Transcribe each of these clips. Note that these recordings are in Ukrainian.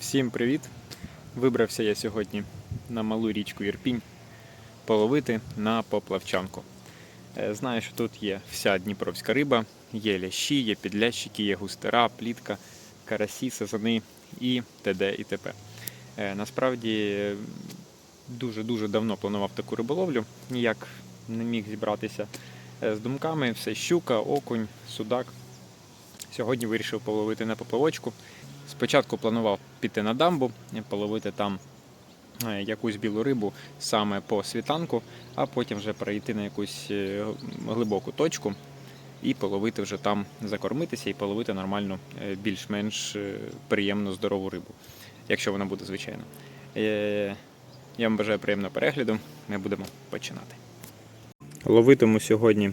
Всім привіт! Вибрався я сьогодні на малу річку Ірпінь половити на поплавчанку. Е, Знаю, що тут є вся дніпровська риба, є лящі, є підлящики, є густера, плітка, карасі, сазани і т.д. і т.п. Е, Насправді дуже-дуже давно планував таку риболовлю, ніяк не міг зібратися е, з думками. Все щука, окунь, судак. Сьогодні вирішив половити на поплавочку. Спочатку планував піти на дамбу, половити там е, якусь білу рибу саме по світанку, а потім вже перейти на якусь е, глибоку точку і половити вже там, закормитися і половити нормальну, е, більш-менш приємну здорову рибу, якщо вона буде звичайно. Я вам бажаю приємного перегляду. Ми будемо починати. Ловитиму сьогодні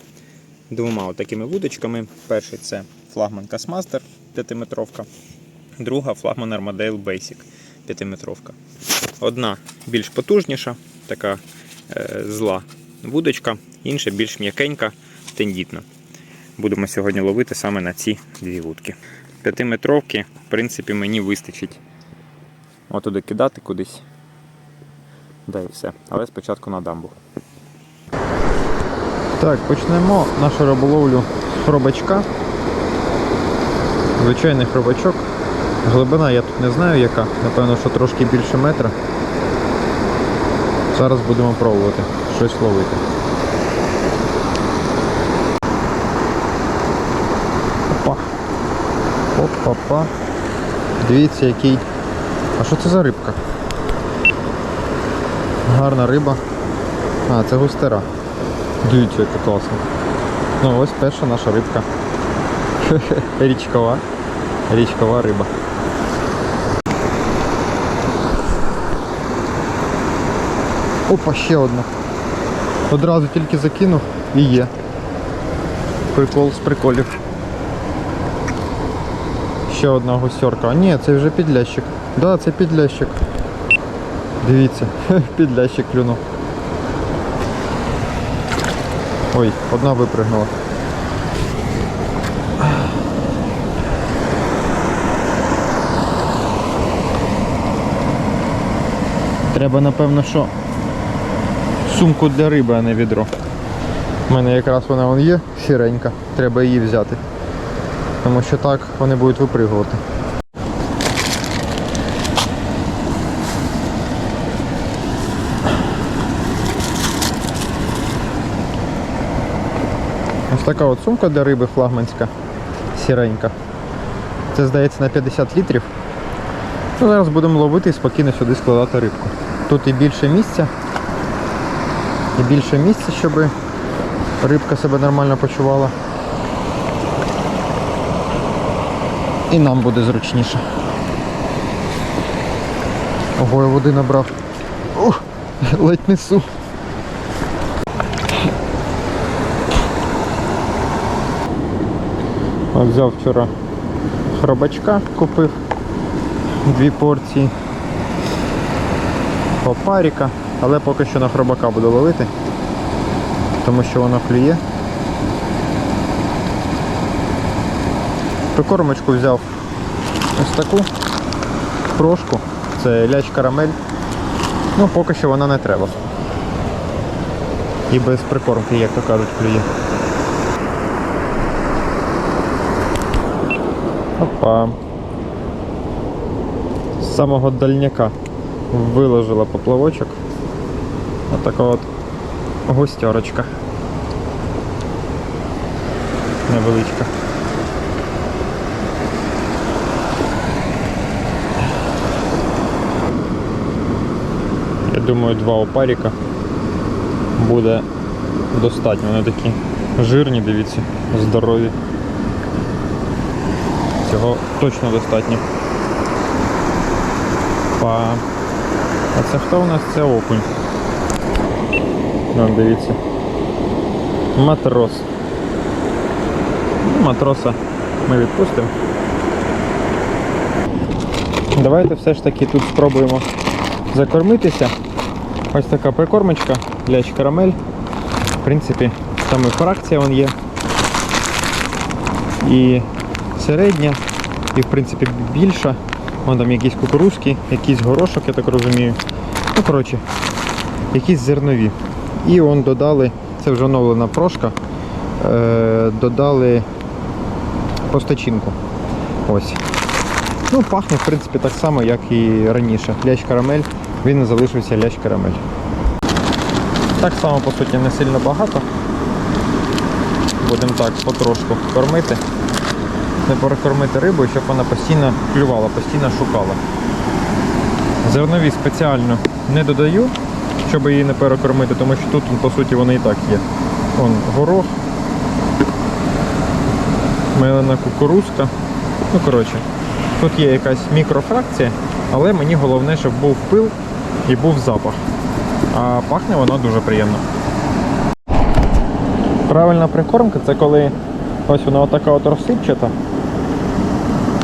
двома такими вудочками. Перший це флагман Касмастер 5-метровка, друга флагман Armadale Basic 5-метровка. Одна більш потужніша, така е, зла вудочка, інша більш м'якенька, тендітна. Будемо сьогодні ловити саме на ці дві вудки. 5-метровки, в принципі, мені вистачить отуди кидати кудись. Да і все. Але спочатку на дамбу. Так, почнемо нашу риболовлю з хробачка. Звичайний хробачок. Глибина я тут не знаю яка, напевно, що трошки більше метра. Зараз будемо пробувати щось ловити. Опа. Опа-па. Дивіться, який. А що це за рибка? Гарна риба. А, це густера. Дивіться, яка класна. Ну ось перша наша рибка. Річкова. Річкова риба. Опа, ще одна. Одразу тільки закинув і є. Прикол з приколів. Ще одна гусьорка. А ні, це вже підлящик. Да, це підлящик. Дивіться, підлящик клюнув. Ой, одна випригнула. Треба, напевно, що сумку для риби, а не відро. У мене якраз вона вон є, сіренька. Треба її взяти. Тому що так вони будуть випригувати. Ось така от сумка для риби флагманська, сіренька. Це здається на 50 літрів. Зараз будемо ловити і спокійно сюди складати рибку. Тут і більше місця, і більше місця, щоб рибка себе нормально почувала. І нам буде зручніше. Ого, я води набрав. Ух, ледь несу. Взяв вчора хробачка, купив дві порції попаріка, але поки що на хробака буду ловити, тому що воно клює. Прикормочку взяв ось таку прошку, це ляч карамель. Ну, поки що вона не треба. І без прикормки, як то кажуть, клює. Опа. З самого дальняка виложила поплавочок. Отака от гостярочка. Невеличка. Я думаю, два опаріка буде достатньо. Вони такі жирні, дивіться, здорові. Цього точно достатньо. Па. А це хто у нас? Це окунь. Вон, дивіться. Матрос. Ну, Матроса ми відпустимо. Давайте все ж таки тут спробуємо закормитися. Ось така прикормочка, ляч карамель. В принципі, там і фракція вон є. І середня, і в принципі більша. Вон там якісь кукурузки, якийсь горошок, я так розумію. Ну, коротше, якісь зернові. І он додали, це вже оновлена прошка, е, додали постачинку. Ось. Ну, пахне, в принципі, так само, як і раніше. Лящ карамель, він і залишився лящ карамель. Так само, по суті, не сильно багато. Будемо так потрошку кормити. Не перекормити рибу, щоб вона постійно клювала, постійно шукала. Зернові спеціально не додаю, щоб її не перекормити, тому що тут, по суті, вони і так є. Вон горох, мелена кукурузка. Ну, коротше, тут є якась мікрофракція, але мені головне, щоб був пил і був запах. А пахне воно дуже приємно. Правильна прикормка це коли ось вона отака от розсипчата,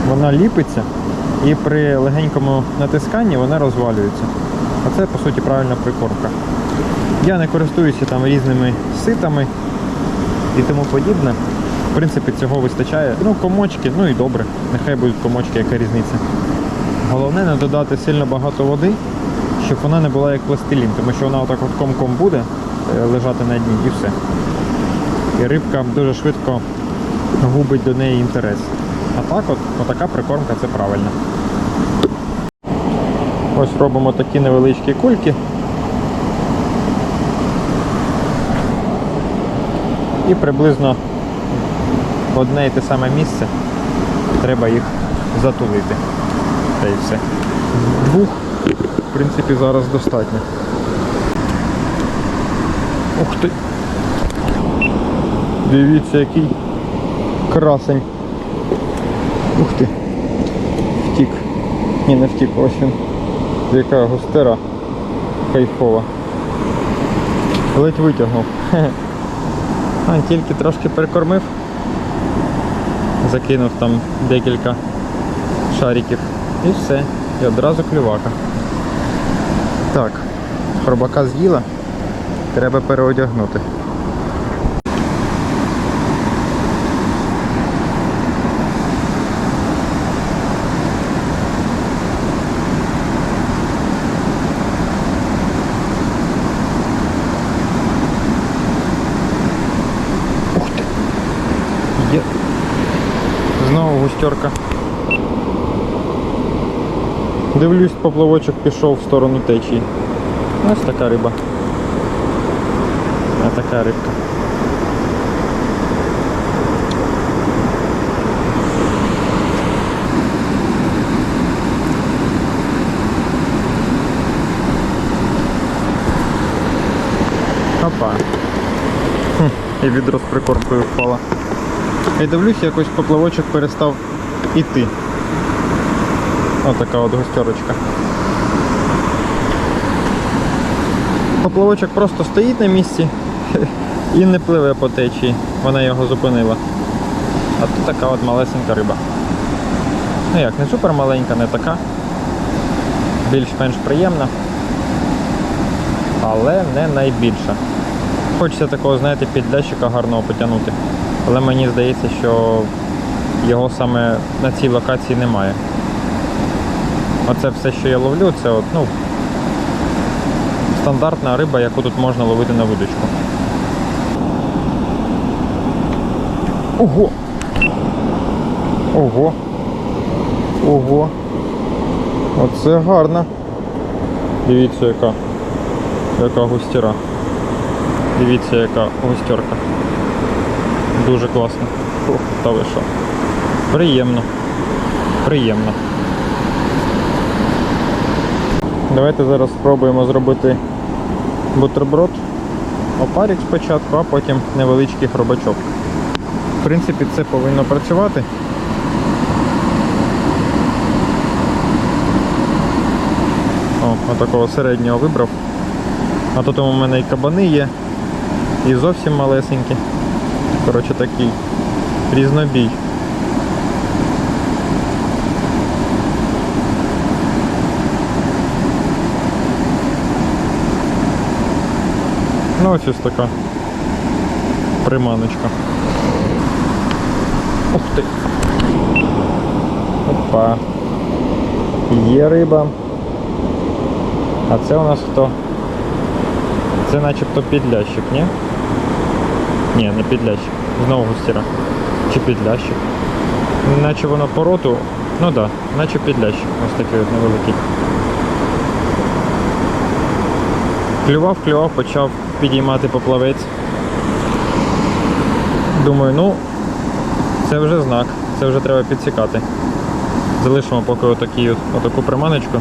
вона ліпиться і при легенькому натисканні вона розвалюється. А це по суті правильна прикормка. Я не користуюся там різними ситами і тому подібне. В принципі, цього вистачає. Ну, комочки, ну і добре. Нехай будуть комочки, яка різниця. Головне не додати сильно багато води, щоб вона не була як пластилін, тому що вона отак от комком буде е, лежати на дні і все. І рибка дуже швидко губить до неї інтерес. А так от, отака прикормка це правильно. Ось робимо такі невеличкі кульки. І приблизно одне і те саме місце треба їх затулити. Та і все. Двох, в принципі, зараз достатньо. Ух ти! Дивіться, який красень. Ух ти. Втік. Ні, не втік, ось він. Яка густера кайфова. Ледь витягнув. А, тільки трошки перекормив. Закинув там декілька шариків. І все. І одразу клювака. Так, хробака з'їла. Треба переодягнути. Ух ти. Є. Знову густерка. Дивлюсь, поплавочок пішов в сторону течії. Ось така риба. А така рибка. Опа. Хм, і відро з прикормкою впало. Я дивлюсь, якось поплавочок перестав іти. Отака от густерочка. Поплавочок просто стоїть на місці і не пливе по течії. Вона його зупинила. А тут така от малесенька риба. Ну як, не супер маленька, не така. Більш-менш приємна. Але не найбільша. Хочеться такого, знаєте, підлящика гарного потягнути. Але мені здається, що його саме на цій локації немає. Оце все, що я ловлю, це от, ну, стандартна риба, яку тут можна ловити на вудочку. Ого! Ого! Ого! Оце гарно. Дивіться, яка, яка густіра. Дивіться, яка густерка. Дуже класно. Фух, та ви що. Приємно. Приємно. Давайте зараз спробуємо зробити бутерброд. Опарік спочатку, а потім невеличкий хробачок. В принципі, це повинно працювати. О, отакого середнього вибрав. А тут у мене і кабани є, і зовсім малесенькі. Коротше такий різнобій. Ну ось ось така приманочка. Ух ти. Опа. Є риба. А це у нас хто? Це начебто підлящик, ні? Ні, не підлящик. Знову густіра. Чи підлящик? Наче воно по роту. Ну так, да, наче підлящик. Ось такий от невеликий. Клював, клював, почав підіймати поплавець. Думаю, ну, це вже знак, це вже треба підсікати. Залишимо поки отакий, от- отаку приманочку.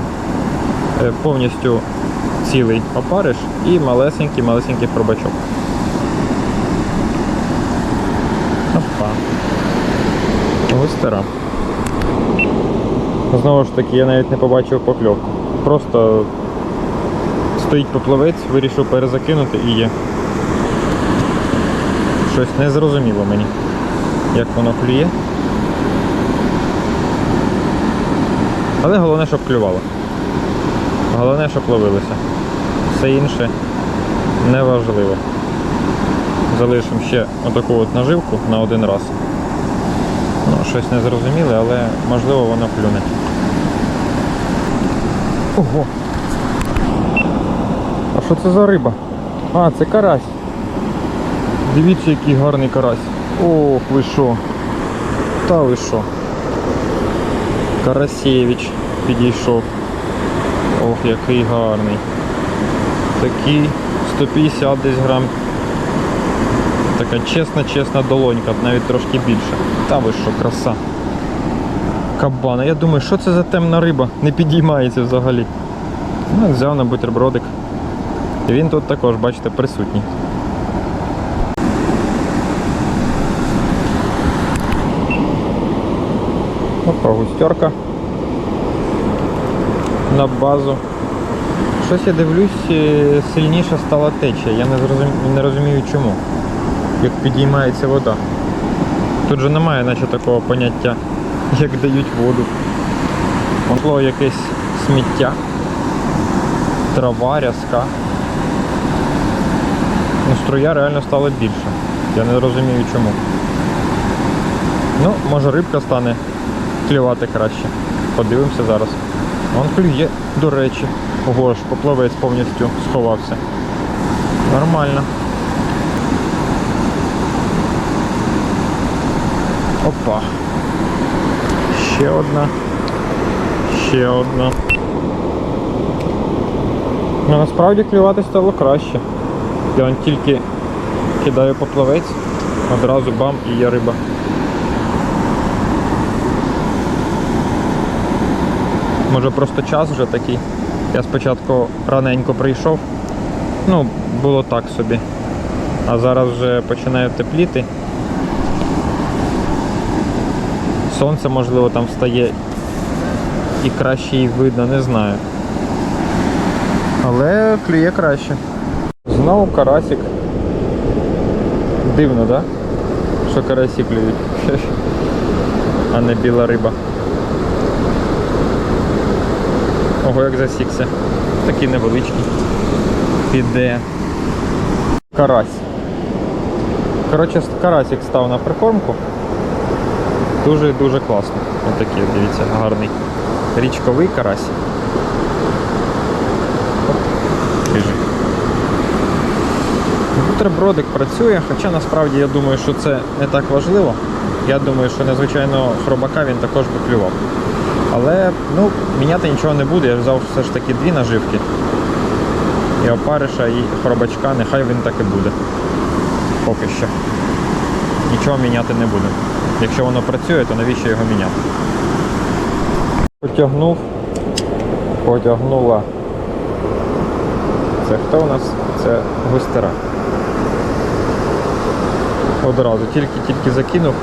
Е, Повністю цілий опариш і малесенький, малесенький пробачок. Опа. Густера. Знову ж таки, я навіть не побачив покльовку. Просто стоїть поплавець, вирішив перезакинути і є. Щось не зрозуміло мені, як воно клює. Але головне, щоб клювало. Головне, щоб ловилося. Все інше неважливо. Залишимо ще отаку от наживку на один раз. Ну, щось незрозуміле, але можливо воно клюне. Ого! Що це за риба? А, це карась. Дивіться, який гарний карась. Ох, ви що? Та ви що? Карасєвич підійшов. Ох, який гарний. Такий 150 десь грам. Така чесна, чесна долонька, навіть трошки більше. Та ви що, краса. Кабана. Я думаю, що це за темна риба? Не підіймається взагалі. Ну, взяв на бутербродик. Він тут також, бачите, присутній. Опа, густерка. На базу. Щось я дивлюсь, е, сильніша стала течія. Я не, зрозум... не розумію чому. Як підіймається вода. Тут же немає наче такого поняття, як дають воду. Могло якесь сміття, трава, рязка. Ну, струя реально стала більше. Я не розумію чому. Ну, може рибка стане клювати краще. Подивимося зараз. Вон клює, до речі. Ого ж, поплавець повністю сховався. Нормально. Опа. Ще одна. Ще одна. Ну, насправді клювати стало краще. Я вон тільки кидаю поплавець, одразу бам і є риба. Може просто час вже такий. Я спочатку раненько прийшов. Ну, було так собі. А зараз вже починає тепліти. Сонце, можливо, там встає і краще їх видно, не знаю. Але клює краще. Знову карасик. Дивно? Да? Що карасі клюють, а не біла риба. Ого, як засікся. Такий невеличкий. Піде. Карась. Коротше, карасик став на прикормку. Дуже-дуже класно. Ось такий, дивіться, гарний. Річковий карась. Бутербродик працює, хоча насправді я думаю, що це не так важливо. Я думаю, що незвичайно хробака він також би клював. Але ну, міняти нічого не буде, я взяв все ж таки дві наживки. І опариша, і хробачка, нехай він так і буде. Поки що. Нічого міняти не буде. Якщо воно працює, то навіщо його міняти? Потягнув, потягнула. Це хто у нас? Це густера. Одразу, тільки-тільки закинув,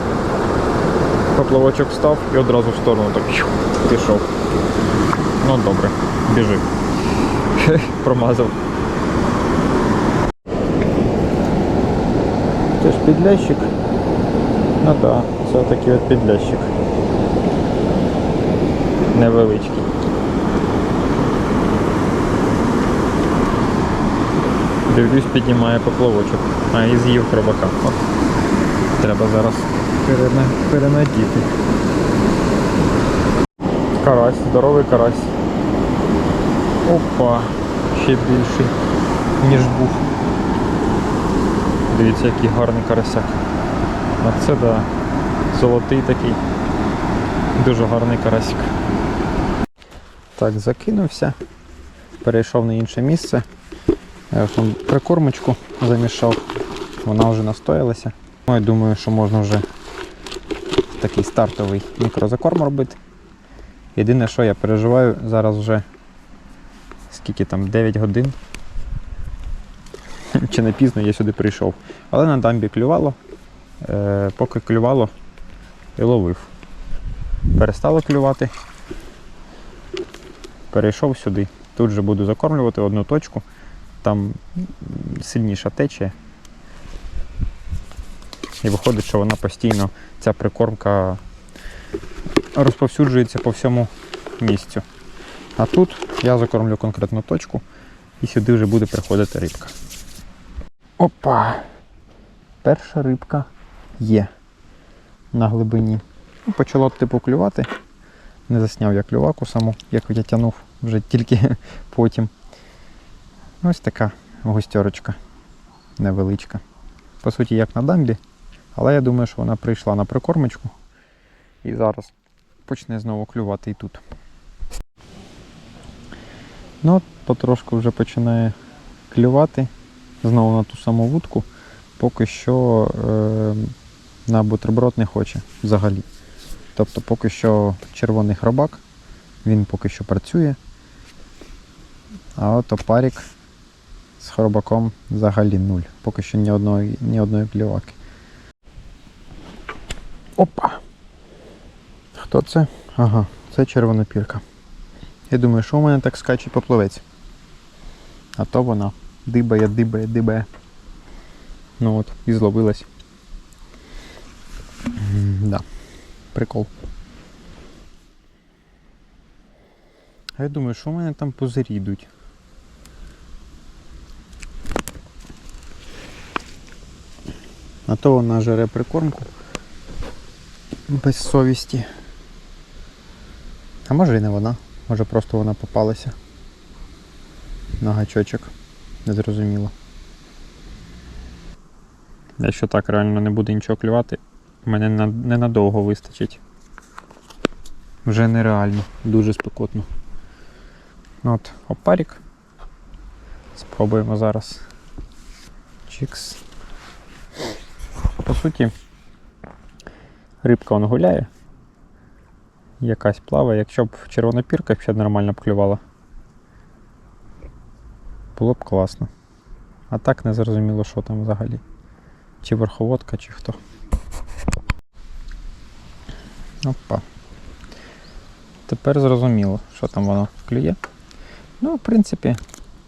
поплавочок став і одразу в сторону так пішов. Ну добре, біжи. Промазав. Це ж підлящик. Ну так, да, це такий от підлящик. Невеличкий. Дивлюсь, піднімає поплавочок. А, і з'їв хробака. Треба зараз перена... перенадіти. Карась, здоровий карась. Опа, ще більший, ніж був. Дивіться, який гарний карасяк. А це да, золотий такий. Дуже гарний карасик. Так, закинувся. Перейшов на інше місце. Я там прикормочку замішав. Вона вже настоялася. Ну, я думаю, що можна вже такий стартовий мікрозакорм робити. Єдине, що я переживаю, зараз вже скільки там, 9 годин. Чи не пізно я сюди прийшов. Але на дамбі клювало. Е, поки клювало і ловив. Перестало клювати. Перейшов сюди. Тут же буду закормлювати одну точку. Там сильніша течія. І виходить, що вона постійно, ця прикормка розповсюджується по всьому місцю. А тут я закормлю конкретну точку і сюди вже буде приходити рибка. Опа! Перша рибка є на глибині. Ну, Почало типу клювати. Не засняв я клюваку саму, як я тягнув вже тільки потім. Ось така густерочка невеличка. По суті, як на дамбі, але я думаю, що вона прийшла на прикормочку і зараз почне знову клювати і тут. Ну, от потрошку вже починає клювати знову на ту саму вудку. Поки що е, на бутерброд не хоче взагалі. Тобто поки що червоний хробак, він поки що працює. А от опарік з хробаком взагалі нуль. Поки що ні одної, ні одної кліваки. Опа! Хто це? Ага, це червонопірка. Я думаю, що у мене так скаче поплавець. А то вона дибає, дибає, дибає. Ну от, і зловилась. Да. Прикол. А я думаю, що у мене там пузирі йдуть. А то вона жере прикормку. Без совісті. А може і не вона. Може просто вона попалася. На гачочок. Незрозуміло. Якщо так реально не буде нічого клювати, мене ненадовго вистачить. Вже нереально, дуже спекотно. Ну От, опарік. Спробуємо зараз. Чікс. По суті, рибка вон гуляє. Якась плаває. Якщо б червонопірка ще нормально б клювала. Було б класно. А так не зрозуміло, що там взагалі. Чи верховодка, чи хто. Опа. Тепер зрозуміло, що там воно клює. Ну, в принципі,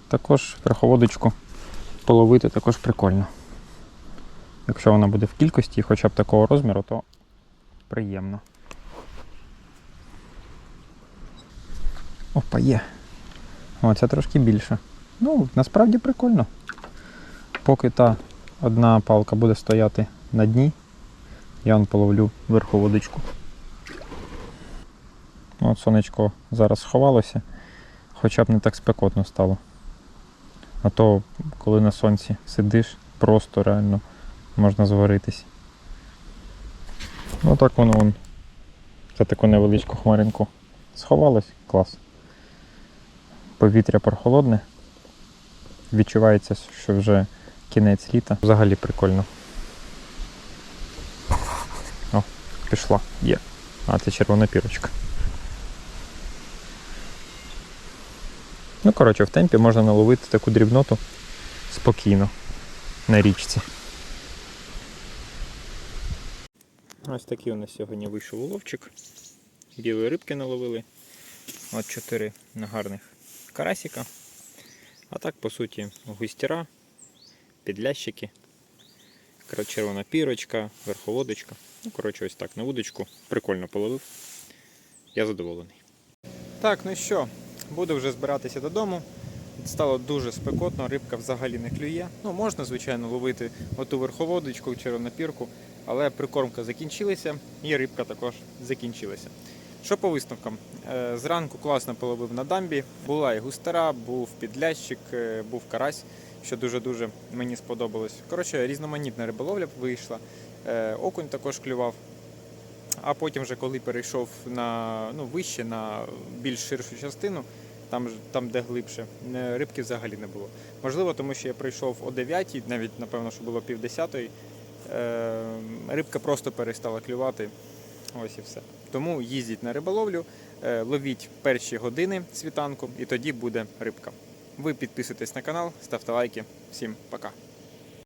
також верховодочку половити також прикольно. Якщо вона буде в кількості, хоча б такого розміру, то приємно. Опа, є. О, це трошки більше. Ну, насправді прикольно. Поки та одна палка буде стояти на дні, я вон половлю верховодичку. Ну, От сонечко зараз сховалося, хоча б не так спекотно стало. А то, коли на сонці сидиш, просто реально можна зваритись. Ну так воно вон, за таку невеличку хмаринку сховалось, клас. Повітря прохолодне. Відчувається, що вже кінець літа. Взагалі прикольно. О, пішла. Є. А, це червона пірочка. Ну, коротше, в темпі можна наловити таку дрібноту спокійно на річці. Ось такий у нас сьогодні вийшов уловчик. Білої рибки наловили. От чотири гарних карасика. А так, по суті, густіра, підлящики, червона пірочка, верховодочка. Ну, коротше, ось так на вудочку. Прикольно половив. Я задоволений. Так, ну що, буду вже збиратися додому. Стало дуже спекотно, рибка взагалі не клює. Ну, можна, звичайно, ловити оту верховодочку, червонопірку, але прикормка закінчилася і рибка також закінчилася. Що по висновкам? Е, Зранку класно половив на дамбі, була і густера, був підлящик, е, був карась, що дуже-дуже мені сподобалось. Коротше, різноманітна риболовля вийшла. Е, Окунь також клював. А потім, вже коли перейшов на ну, вище, на більш ширшу частину, там, там де глибше, рибки взагалі не було. Можливо, тому що я прийшов о 9, навіть напевно, що було пів десятої. Е, рибка просто перестала клювати. Ось і все. Тому їздіть на риболовлю, е, ловіть перші години світанку, і тоді буде рибка. Ви підписуйтесь на канал, ставте лайки. Всім пока.